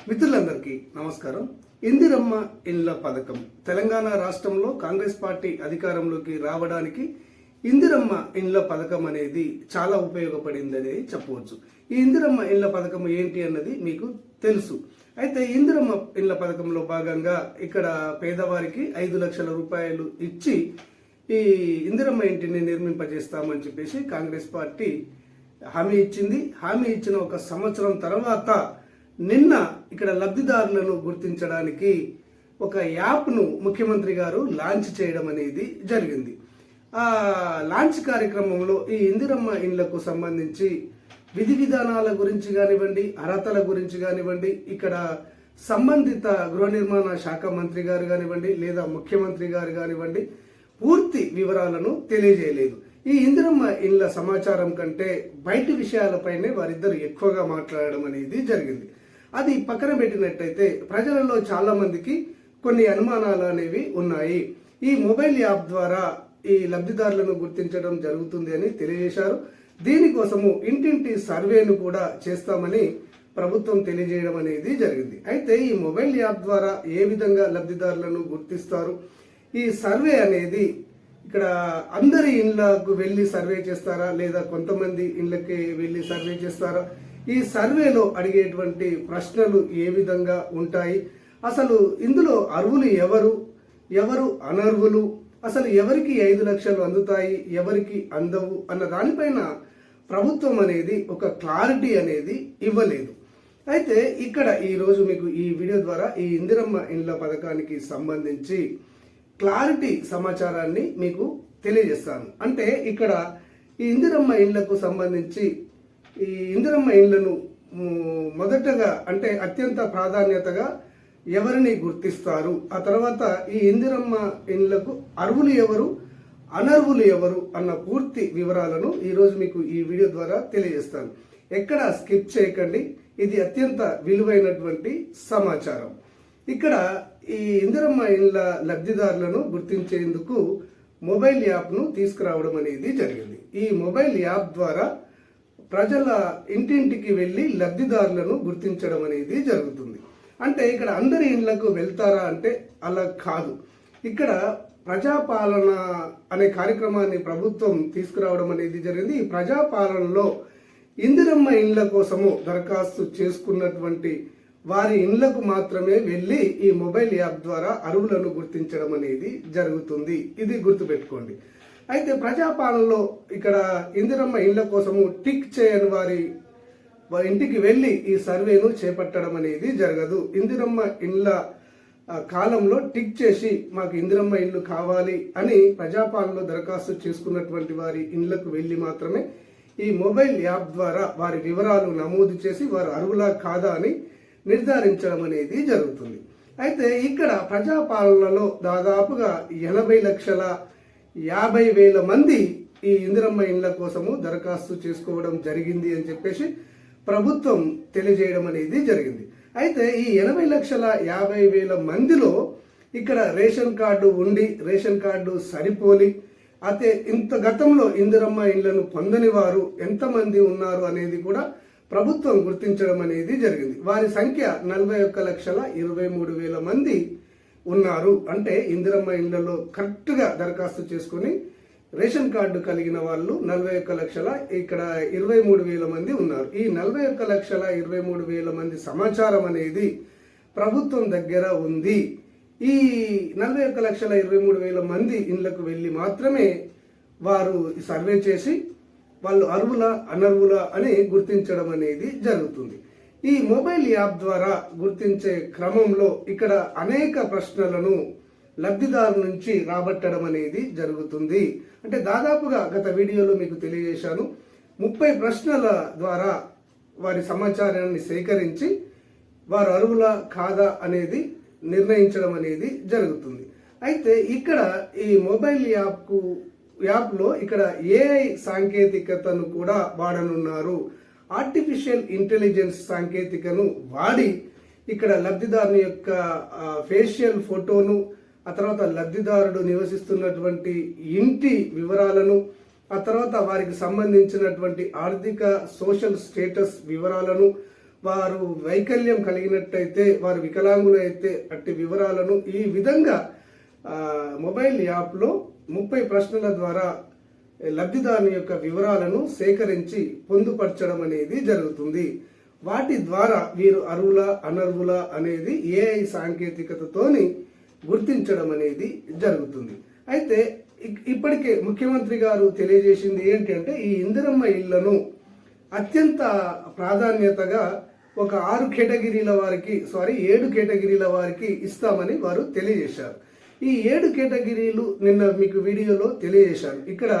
మిత్రులందరికీ నమస్కారం. ఇందిరమ్మ ఇండ్ల పథకం. తెలంగాణ రాష్ట్రంలో కాంగ్రెస్ పార్టీ అధికారంలోకి రావడానికి ఇందిరమ్మ ఇండ్ల పథకం అనేది చాలా ఉపయోగపడింది అనేది చెప్పవచ్చు. ఈ ఇందిరమ్మ ఇళ్ళ పథకం ఏంటి అన్నది మీకు తెలుసు. అయితే ఇందిరమ్మ ఇళ్ళ పథకంలో భాగంగా ఇక్కడ పేదవారికి ఐదు లక్షల రూపాయలు ఇచ్చి ఈ ఇందిరమ్మ ఇంటిని నిర్మింపజేస్తామని చెప్పేసి కాంగ్రెస్ పార్టీ హామీ ఇచ్చింది. హామీ ఇచ్చిన ఒక సంవత్సరం తర్వాత నిన్న ఇక్కడ లబ్ధిదారులను గుర్తించడానికి ఒక యాప్ను ముఖ్యమంత్రి గారు లాంచ్ చేయడం అనేది జరిగింది. ఆ లాంచ్ కార్యక్రమంలో ఈ ఇందిరమ్మ ఇండ్లకు సంబంధించి విధి విధానాల గురించి కానివ్వండి అర్హతల గురించి కానివ్వండి ఇక్కడ సంబంధిత గృహ నిర్మాణ శాఖ మంత్రి గారు కానివ్వండి లేదా ముఖ్యమంత్రి గారు కానివ్వండి పూర్తి వివరాలను తెలియజేయలేదు. ఈ ఇందిరమ్మ ఇండ్ల సమాచారం కంటే బయటి విషయాలపైనే వారిద్దరు ఎక్కువగా మాట్లాడడం అనేది జరిగింది. అది పక్కన పెట్టినట్టయితే ప్రజలలో చాలామందికి కొన్ని అనుమానాలు అనేవి ఉన్నాయి. ఈ మొబైల్ యాప్ ద్వారా ఈ లబ్ధిదారులను గుర్తించడం జరుగుతుంది అని తెలియజేశారు. దీనికోసము ఇంటింటి సర్వేను కూడా చేస్తామని ప్రభుత్వం తెలియజేయడం అనేది జరిగింది. అయితే ఈ మొబైల్ యాప్ ద్వారా ఏ విధంగా లబ్ధిదారులను గుర్తిస్తారు? ఈ సర్వే అనేది ఇక్కడ అందరి ఇండ్లకు వెళ్ళి సర్వే చేస్తారా? లేదా కొంతమంది ఇండ్లకి వెళ్ళి సర్వే చేస్తారా? ఈ సర్వేలో అడిగేటువంటి ప్రశ్నలు ఏ విధంగా ఉంటాయి? అసలు ఇందులో అర్హులు ఎవరు? ఎవరు అనర్హులు? అసలు ఎవరికి ఐదు లక్షలు అందుతాయి? ఎవరికి అందవు? అన్న దానిపైన ప్రభుత్వం అనేది ఒక క్లారిటీ అనేది ఇవ్వలేదు. అయితే ఇక్కడ ఈరోజు మీకు ఈ వీడియో ద్వారా ఈ ఇందిరమ్మ ఇండ్ల పథకానికి సంబంధించి క్లారిటీ సమాచారాన్ని మీకు తెలియజేస్తాను. అంటే ఇక్కడ ఈ ఇందిరమ్మ ఇండ్లకు సంబంధించి ఈ ఇందిరమ్మ ఇండ్లను మొదటగా అంటే అత్యంత ప్రాధాన్యతగా ఎవరిని గుర్తిస్తారు? ఆ తర్వాత ఈ ఇందిరమ్మ ఇండ్లకు అర్హులు ఎవరు అనర్హులు ఎవరు అన్న పూర్తి వివరాలను ఈరోజు మీకు ఈ వీడియో ద్వారా తెలియజేస్తాను. ఎక్కడ స్కిప్ చేయకండి ఇది అత్యంత విలువైనటువంటి సమాచారం. ఇక్కడ ఈ ఇందిరమ్మ ఇండ్ల లబ్ధిదారులను గుర్తించేందుకు మొబైల్ యాప్ను తీసుకురావడం అనేది జరిగింది. ఈ మొబైల్ యాప్ ద్వారా ప్రజల ఇంటింటికి వెళ్ళి లబ్ధిదారులను గుర్తించడం అనేది జరుగుతుంది. అంటే ఇక్కడ అందరి ఇండ్లకు వెళ్తారా అంటే అలా కాదు. ఇక్కడ ప్రజాపాలన అనే కార్యక్రమాన్ని ప్రభుత్వం తీసుకురావడం అనేది జరిగింది. ఈ ప్రజాపాలనలో ఇందిరమ్మ ఇండ్ల కోసము దరఖాస్తు చేసుకున్నటువంటి వారి ఇండ్లకు మాత్రమే వెళ్ళి ఈ మొబైల్ యాప్ ద్వారా అరువులను గుర్తించడం అనేది జరుగుతుంది. ఇది గుర్తుపెట్టుకోండి. అయితే ప్రజాపాలనలో ఇక్కడ ఇందిరమ్మ ఇళ్ళ కోసము టిక్ చేయని వారి ఇంటికి వెళ్ళి ఈ సర్వేను చేపట్టడం అనేది జరగదు. ఇందిరమ్మ ఇండ్ల కాలంలో టిక్ చేసి మాకు ఇందిరమ్మ ఇల్లు కావాలి అని ప్రజాపాలనలో దరఖాస్తు చేసుకున్నటువంటి వారి ఇండ్లకు వెళ్ళి మాత్రమే ఈ మొబైల్ యాప్ ద్వారా వారి వివరాలు నమోదు చేసి వారు అర్హులా కాదా అని నిర్ధారించడం అనేది జరుగుతుంది. అయితే ఇక్కడ ప్రజాపాలనలో దాదాపుగా ఎనభై లక్షల యాభై వేల మంది ఈ ఇందిరమ్మ ఇండ్ల కోసము దరఖాస్తు చేసుకోవడం జరిగింది అని చెప్పేసి ప్రభుత్వం తెలియజేయడం అనేది జరిగింది. అయితే ఈ ఎనభై లక్షల యాభై వేల మందిలో ఇక్కడ రేషన్ కార్డు ఉండి రేషన్ కార్డు సరిపోలి అయితే ఇంత గతంలో ఇందిరమ్మ ఇళ్ళను పొందని వారు ఎంతమంది ఉన్నారు అనేది కూడా ప్రభుత్వం గుర్తించడం అనేది జరిగింది. వారి సంఖ్య నలభై ఒక్క లక్షల ఇరవై మూడు వేల మంది ఉన్నారు. అంటే ఇందిరమ్మ ఇళ్ళలో కరెక్ట్గా దరఖాస్తు చేసుకొని రేషన్ కార్డు కలిగిన వాళ్ళు నలభై ఒక్క లక్షల ఇక్కడ ఇరవై మూడు వేల మంది ఉన్నారు. ఈ నలభై ఒక్క లక్షల ఇరవై మూడు వేల మంది సమాచారం అనేది ప్రభుత్వం దగ్గర ఉంది. ఈ నలభై ఒక్క లక్షల ఇరవై మూడు వేల మంది ఇండ్లకు వెళ్ళి మాత్రమే వారు సర్వే చేసి వాళ్ళు అర్హుల అనర్హుల అని గుర్తించడం అనేది జరుగుతుంది. ఈ మొబైల్ యాప్ ద్వారా గుర్తించే క్రమంలో ఇక్కడ అనేక ప్రశ్నలను లబ్ధిదారు నుంచి రాబట్టడం అనేది జరుగుతుంది. అంటే దాదాపుగా గత వీడియోలో మీకు తెలియజేశాను. ముప్పై ప్రశ్నల ద్వారా వారి సమాచారాన్ని సేకరించి వారు అరువుల కాదా అనేది నిర్ణయించడం అనేది జరుగుతుంది. అయితే ఇక్కడ ఈ మొబైల్ యాప్కు యాప్లో ఇక్కడ ఏఐ సాంకేతికతను కూడా వాడనున్నారు. ఆర్టిఫిషియల్ ఇంటెలిజెన్స్ సాంకేతికను వాడి ఇక్కడ లబ్ధిదారుని యొక్క ఫేషియల్ ఫోటోను ఆ తర్వాత లబ్ధిదారుడు నివసిస్తున్నటువంటి ఇంటి వివరాలను ఆ తర్వాత వారికి సంబంధించినటువంటి ఆర్థిక సోషల్ స్టేటస్ వివరాలను వారు వైకల్యం కలిగినట్టయితే వారు వికలాంగులు అయితే అట్టి వివరాలను ఈ విధంగా మొబైల్ యాప్లో ముప్పై ప్రశ్నల ద్వారా లబ్ధిదారుని యొక్క వివరాలను సేకరించి పొందుపరచడం అనేది జరుగుతుంది. వాటి ద్వారా వీరు అరువుల అనర్వుల అనేది ఏఐ సాంకేతికతతోని గుర్తించడం అనేది జరుగుతుంది. అయితే ఇప్పటికే ముఖ్యమంత్రి గారు తెలియజేసింది ఏంటంటే ఈ ఇందిరమ్మ ఇళ్ళను అత్యంత ప్రాధాన్యతగా ఒక ఆరు కేటగిరీల వారికి సారీ ఏడు కేటగిరీల వారికి ఇస్తామని వారు తెలియజేశారు. ఈ ఏడు కేటగిరీలు నిన్న మీకు వీడియోలో తెలియజేశాను. ఇక్కడ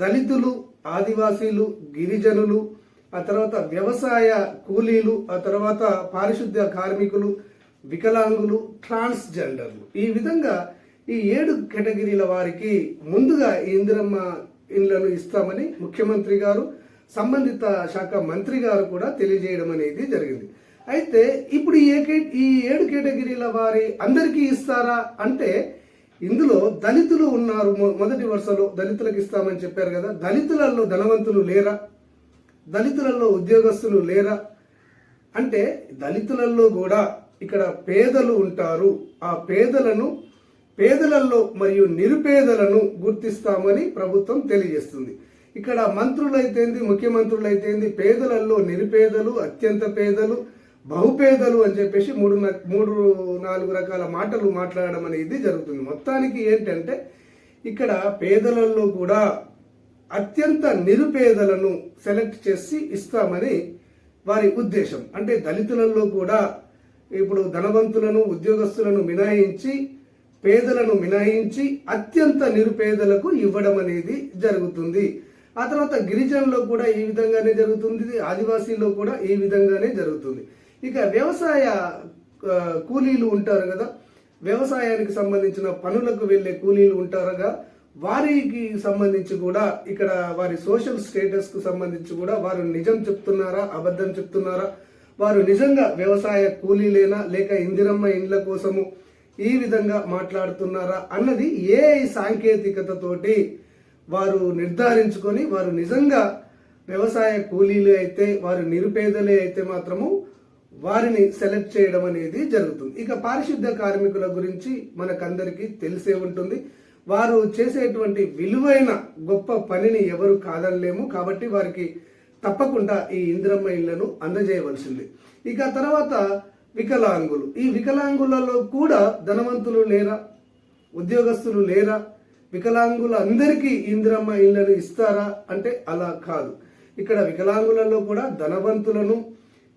దళితులు ఆదివాసీలు గిరిజనులు ఆ తర్వాత వ్యవసాయ కూలీలు ఆ తర్వాత పారిశుద్ధ్య కార్మికులు వికలాంగులు ట్రాన్స్జెండర్లు. ఈ విధంగా ఈ ఏడు కేటగిరీల వారికి ముందుగా ఈ ఇందిరమ్మ ఇళ్ళను ఇస్తామని ముఖ్యమంత్రి గారు సంబంధిత శాఖ మంత్రి గారు కూడా తెలియజేయడం అనేది జరిగింది. అయితే ఇప్పుడు ఈ ఏకే- ఈ ఏడు కేటగిరీల వారి అందరికీ ఇస్తారా అంటే ఇందులో దళితులు ఉన్నారు. మొ- మొదటి వరుసలో దళితులకు ఇస్తామని చెప్పారు కదా. దళితులలో ధనవంతులు లేరా? దళితులలో ఉద్యోగస్తులు లేరా? అంటే దళితులలో కూడా ఇక్కడ పేదలు ఉంటారు. ఆ పేదలను పేదలలో మరియు నిరుపేదలను గుర్తిస్తామని ప్రభుత్వం తెలియజేస్తుంది. ఇక్కడ మంత్రులైతేంది ముఖ్యమంత్రులైతేంది పేదలలో నిరుపేదలు అత్యంత పేదలు బహుపేదలు అని చెప్పేసి మూడు న- మూడు నాలుగు రకాల మాటలు మాట్లాడడం అనేది జరుగుతుంది. మొత్తానికి ఏంటంటే ఇక్కడ పేదలలో కూడా అత్యంత నిరుపేదలను సెలెక్ట్ చేసి ఇస్తామని వారి ఉద్దేశం. అంటే దళితులలో కూడా ఇప్పుడు ధనవంతులను ఉద్యోగస్తులను మినహాయించి పేదలను మినహాయించి అత్యంత నిరుపేదలకు ఇవ్వడం అనేది జరుగుతుంది. ఆ తర్వాత గిరిజనులో కూడా ఈ విధంగానే జరుగుతుంది. ఆదివాసీల్లో కూడా ఈ విధంగానే జరుగుతుంది. ఇక వ్యవసాయ కూలీలు ఉంటారు కదా. వ్యవసాయానికి సంబంధించిన పనులకు వెళ్ళే కూలీలు ఉంటారుగా. వారికి సంబంధించి కూడా ఇక్కడ వారి సోషల్ స్టేటస్కు సంబంధించి కూడా వారు నిజం చెప్తున్నారా అబద్ధం చెప్తున్నారా? వారు నిజంగా వ్యవసాయ కూలీలేనా లేక ఇందిరమ్మ ఇండ్ల కోసము ఈ విధంగా మాట్లాడుతున్నారా అన్నది ఏ సాంకేతికతతోటి వారు నిర్ధారించుకొని వారు నిజంగా వ్యవసాయ కూలీలు అయితే వారు నిరుపేదలే అయితే మాత్రము వారిని సెలెక్ట్ చేయడం అనేది జరుగుతుంది. ఇక పారిశుద్ధ కార్మికుల గురించి మనకందరికీ తెలిసే ఉంటుంది. వారు చేసేటువంటి విలువైన గొప్ప పనిని ఎవరు కాదనలేము. కాబట్టి వారికి తప్పకుండా ఈ ఇంద్రమ్మ ఇళ్ళను అందజేయవలసింది. ఇక తర్వాత వికలాంగులు. ఈ వికలాంగులలో కూడా ధనవంతులు లేరా? ఉద్యోగస్తులు లేరా? వికలాంగుల అందరికీ ఇంద్రమ్మ ఇళ్ళను ఇస్తారా? అంటే అలా కాదు. ఇక్కడ వికలాంగులలో కూడా ధనవంతులను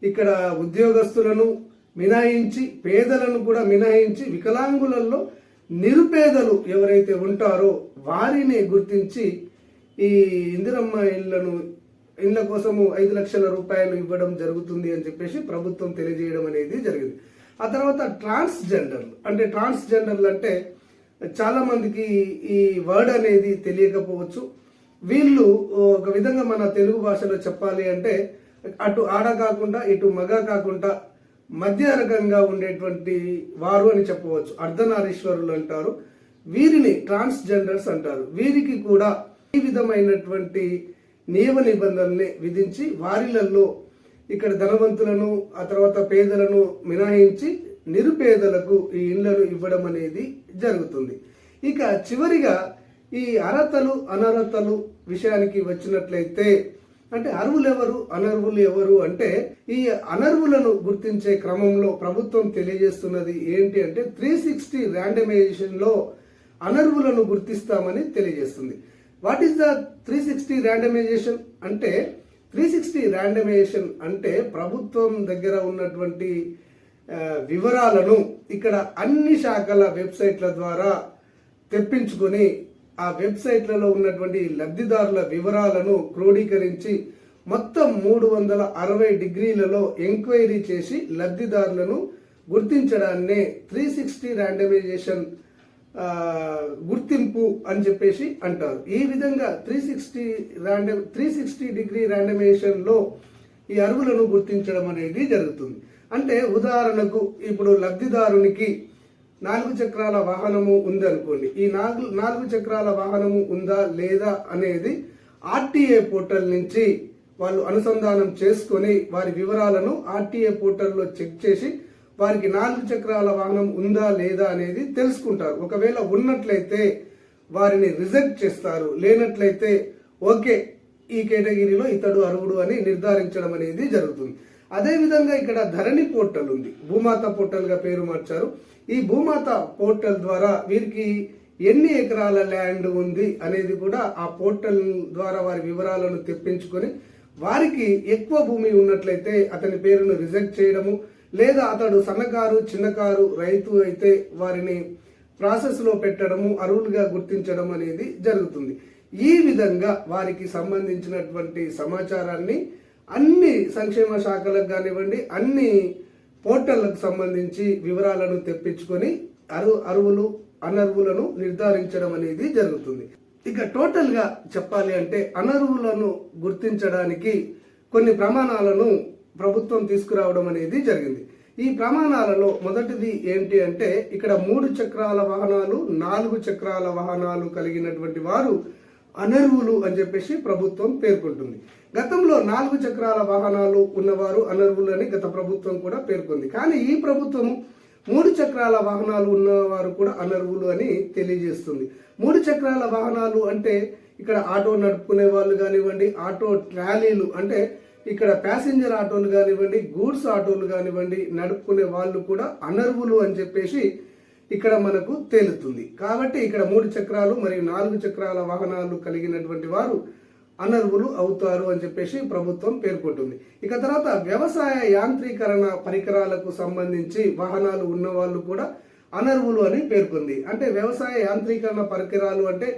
ఇక్కడ ఉద్యోగస్తులను మినహాయించి పేదలను కూడా మినహాయించి వికలాంగులలో నిరుపేదలు ఎవరైతే ఉంటారో వారిని గుర్తించి ఈ ఇందిరమ్మ ఇళ్ళను ఇళ్ళ కోసము ఐదు లక్షల రూపాయలు ఇవ్వడం జరుగుతుంది అని చెప్పేసి ప్రభుత్వం తెలియజేయడం అనేది జరిగింది. ఆ తర్వాత ట్రాన్స్జెండర్లు అంటే ట్రాన్స్జెండర్లు అంటే చాలా మందికి ఈ వర్డ్ అనేది తెలియకపోవచ్చు. వీళ్ళు ఒక విధంగా మన తెలుగు భాషలో చెప్పాలి అంటే అటు ఆడ కాకుండా ఇటు మగ కాకుండా మధ్య రకంగా ఉండేటువంటి వారు అని చెప్పవచ్చు. అర్ధనారీశ్వరులు అంటారు. వీరిని ట్రాన్స్జెండర్స్ అంటారు. వీరికి కూడా ఈ విధమైనటువంటి నియమ నిబంధనల్ని విధించి వారిలలో ఇక్కడ ధనవంతులను ఆ తర్వాత పేదలను మినహాయించి నిరుపేదలకు ఈ ఇండ్లను ఇవ్వడం అనేది జరుగుతుంది. ఇక చివరిగా ఈ అర్హతలు అనర్హతలు విషయానికి వచ్చినట్లయితే అంటే అర్హులు ఎవరు అనర్హులు ఎవరు అంటే ఈ అనర్హులను గుర్తించే క్రమంలో ప్రభుత్వం తెలియజేస్తున్నది ఏంటి అంటే త్రీ సిక్స్టీ ర్యాండమైజేషన్లో అనర్వులను అనర్హులను గుర్తిస్తామని తెలియజేస్తుంది. What is the three sixty randomization అంటే? త్రీ సిక్స్టీ ర్యాండమైజేషన్ అంటే ప్రభుత్వం దగ్గర ఉన్నటువంటి వివరాలను ఇక్కడ అన్ని శాఖల వెబ్సైట్ల ద్వారా తెప్పించుకొని ఆ వెబ్సైట్లలో ఉన్నటువంటి లబ్ధిదారుల వివరాలను క్రోడీకరించి మొత్తం మూడు వందల అరవై డిగ్రీలలో ఎంక్వైరీ చేసి లబ్ధిదారులను గుర్తించడాన్నే త్రీ సిక్స్టీ ర్యాండమైజేషన్ గుర్తింపు అని చెప్పేసి అంటారు. ఈ విధంగా three sixty random three sixty degree ర్యాండమైజేషన్లో ఈ అరువులను గుర్తించడం అనేది జరుగుతుంది. అంటే ఉదాహరణకు ఇప్పుడు లబ్ధిదారునికి నాలుగు చక్రాల వాహనము ఉంది అనుకోండి. ఈ నాలుగు నాలుగు చక్రాల వాహనము ఉందా లేదా అనేది ఆర్టీఏ పోర్టల్ నుంచి వాళ్ళు అనుసంధానం చేసుకొని వారి వివరాలను ఆర్టీఏ పోర్టల్లో చెక్ చేసి వారికి నాలుగు చక్రాల వాహనం ఉందా లేదా అనేది తెలుసుకుంటారు. ఒకవేళ ఉన్నట్లయితే వారిని రిజెక్ట్ చేస్తారు. లేనట్లయితే ఓకే ఈ కేటగిరీలో ఇతడు అర్హుడు అని నిర్ధారించడం అనేది జరుగుతుంది. అదేవిధంగా ఇక్కడ ధరణి పోర్టల్ ఉంది. భూమాత పోర్టల్గా పేరు మార్చారు. ఈ భూమాత పోర్టల్ ద్వారా వీరికి ఎన్ని ఎకరాల ల్యాండ్ ఉంది అనేది కూడా ఆ పోర్టల్ ద్వారా వారి వివరాలను తెప్పించుకొని వారికి ఎక్కువ భూమి ఉన్నట్లయితే అతని పేరును రిజెక్ట్ చేయడము లేదా అతడు సన్నకారు చిన్నకారు రైతు అయితే వారిని ప్రాసెస్లో పెట్టడము అర్హులుగా గుర్తించడం అనేది జరుగుతుంది. ఈ విధంగా వారికి సంబంధించినటువంటి సమాచారాన్ని అన్ని సంక్షేమ శాఖలకు కానివ్వండి అన్ని పోర్టళ్ళకు సంబంధించి వివరాలను తెప్పించుకొని అరు అరువులు అనర్వులను నిర్ధారించడం అనేది జరుగుతుంది. ఇక టోటల్గా చెప్పాలి అంటే అనర్వులను గుర్తించడానికి కొన్ని ప్రమాణాలను ప్రభుత్వం తీసుకురావడం అనేది జరిగింది. ఈ ప్రమాణాలలో మొదటిది ఏంటి అంటే ఇక్కడ మూడు చక్రాల వాహనాలు నాలుగు చక్రాల వాహనాలు కలిగినటువంటి వారు అనర్వులు అని చెప్పేసి ప్రభుత్వం పేర్కొంటుంది. గతంలో నాలుగు చక్రాల వాహనాలు ఉన్నవారు అనర్వులు అని గత ప్రభుత్వం కూడా పేర్కొంది. కానీ ఈ ప్రభుత్వం మూడు చక్రాల వాహనాలు ఉన్నవారు కూడా అనర్వులు అని తెలియజేస్తుంది. మూడు చక్రాల వాహనాలు అంటే ఇక్కడ ఆటో నడుపుకునే వాళ్ళు కానివ్వండి ఆటో ట్రాలీలు అంటే ఇక్కడ ప్యాసింజర్ ఆటోలు కానివ్వండి గూడ్స్ ఆటోలు కానివ్వండి నడుపుకునే వాళ్ళు కూడా అనర్వులు అని చెప్పేసి ఇక్కడ మనకు తేలుతుంది. కాబట్టి ఇక్కడ మూడు చక్రాలు మరియు నాలుగు చక్రాల వాహనాలు కలిగినటువంటి వారు అనర్వులు అవుతారు అని చెప్పేసి ప్రభుత్వం పేర్కొంటుంది. ఇక తర్వాత వ్యవసాయ యాంత్రీకరణ పరికరాలకు సంబంధించి వాహనాలు ఉన్న వాళ్ళు కూడా అనర్వులు అని పేర్కొంది. అంటే వ్యవసాయ యాంత్రీకరణ పరికరాలు అంటే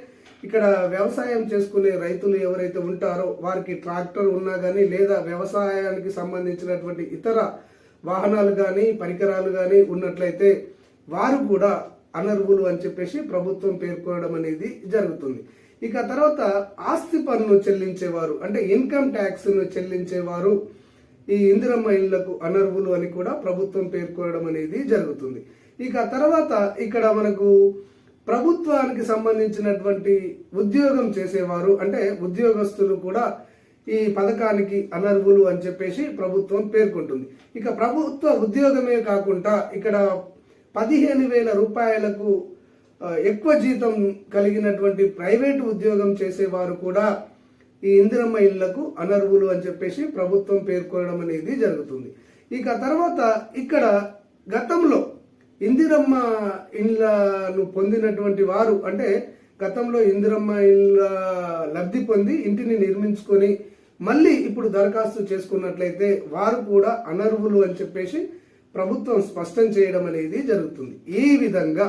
ఇక్కడ వ్యవసాయం చేసుకునే రైతులు ఎవరైతే ఉంటారో వారికి ట్రాక్టర్ ఉన్నా కానీ లేదా వ్యవసాయానికి సంబంధించినటువంటి ఇతర వాహనాలు కానీ పరికరాలు కానీ ఉన్నట్లయితే వారు కూడా అనర్వులు అని చెప్పేసి ప్రభుత్వం పేర్కొనడం అనేది జరుగుతుంది. ఇక తర్వాత ఆస్తి పన్ను చెల్లించేవారు అంటే ఇన్కమ్ ట్యాక్స్ను చెల్లించేవారు ఈ ఇందిరమ్మ ఇళ్ళకు అనర్వులు అని కూడా ప్రభుత్వం పేర్కొనడం అనేది జరుగుతుంది. ఇక తర్వాత ఇక్కడ మనకు ప్రభుత్వానికి సంబంధించినటువంటి ఉద్యోగం చేసేవారు అంటే ఉద్యోగస్తులు కూడా ఈ పథకానికి అనర్వులు అని చెప్పేసి ప్రభుత్వం పేర్కొంటుంది. ఇక ప్రభుత్వ ఉద్యోగమే కాకుండా ఇక్కడ పదిహేను వేల రూపాయలకు ఎక్కువ జీతం కలిగినటువంటి ప్రైవేటు ఉద్యోగం చేసేవారు కూడా ఈ ఇందిరమ్మ ఇళ్ళకు అనర్వులు అని చెప్పేసి ప్రభుత్వం పేర్కొనడం అనేది జరుగుతుంది. ఇక తర్వాత ఇక్కడ గతంలో ఇందిరమ్మ ఇండ్లను పొందినటువంటి వారు అంటే గతంలో ఇందిరమ్మ ఇళ్ళ లబ్ధి పొంది ఇంటిని నిర్మించుకొని మళ్ళీ ఇప్పుడు దరఖాస్తు చేసుకున్నట్లయితే వారు కూడా అనర్హులు అని చెప్పేసి ప్రభుత్వం స్పష్టం చేయడం అనేది జరుగుతుంది. ఈ విధంగా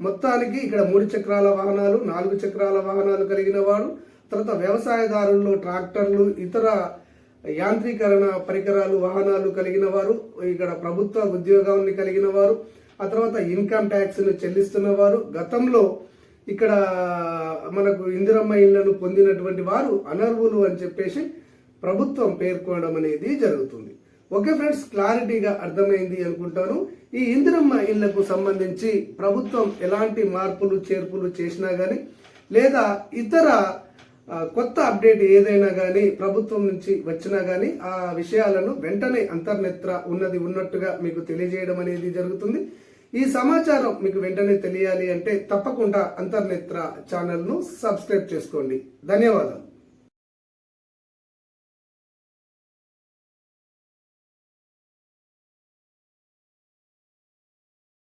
మొత్తానికి ఇక్కడ మూడు చక్రాల వాహనాలు నాలుగు చక్రాల వాహనాలు కలిగిన వారు తర్వాత వ్యవసాయదారుల్లో ట్రాక్టర్లు ఇతర యాంత్రీకరణ పరికరాలు వాహనాలు కలిగిన వారు ఇక్కడ ప్రభుత్వ ఉద్యోగాన్ని కలిగిన వారు ఆ తర్వాత ఇన్కమ్ ట్యాక్స్ను చెల్లిస్తున్న వారు గతంలో ఇక్కడ మనకు ఇందిరమ్మ ఇళ్ళను పొందినటువంటి వారు అనర్హులు అని చెప్పేసి ప్రభుత్వం పేర్కొనడం అనేది జరుగుతుంది. ఓకే ఫ్రెండ్స్ క్లారిటీగా అర్థమైంది అనుకుంటాను. ఈ ఇందిరమ్మ ఇళ్ళకు సంబంధించి ప్రభుత్వం ఎలాంటి మార్పులు చేర్పులు చేసినా కానీ లేదా ఇతర కొత్త అప్డేట్ ఏదైనా కానీ ప్రభుత్వం నుంచి వచ్చినా కానీ ఆ విషయాలను వెంటనే అంతర్నేత్ర ఉన్నది ఉన్నట్టుగా మీకు తెలియజేయడం అనేది జరుగుతుంది. ఈ సమాచారం మీకు వెంటనే తెలియాలి అంటే తప్పకుండా అంతర్నేత్ర ఛానల్ను సబ్స్క్రైబ్ చేసుకోండి. ధన్యవాదాలు.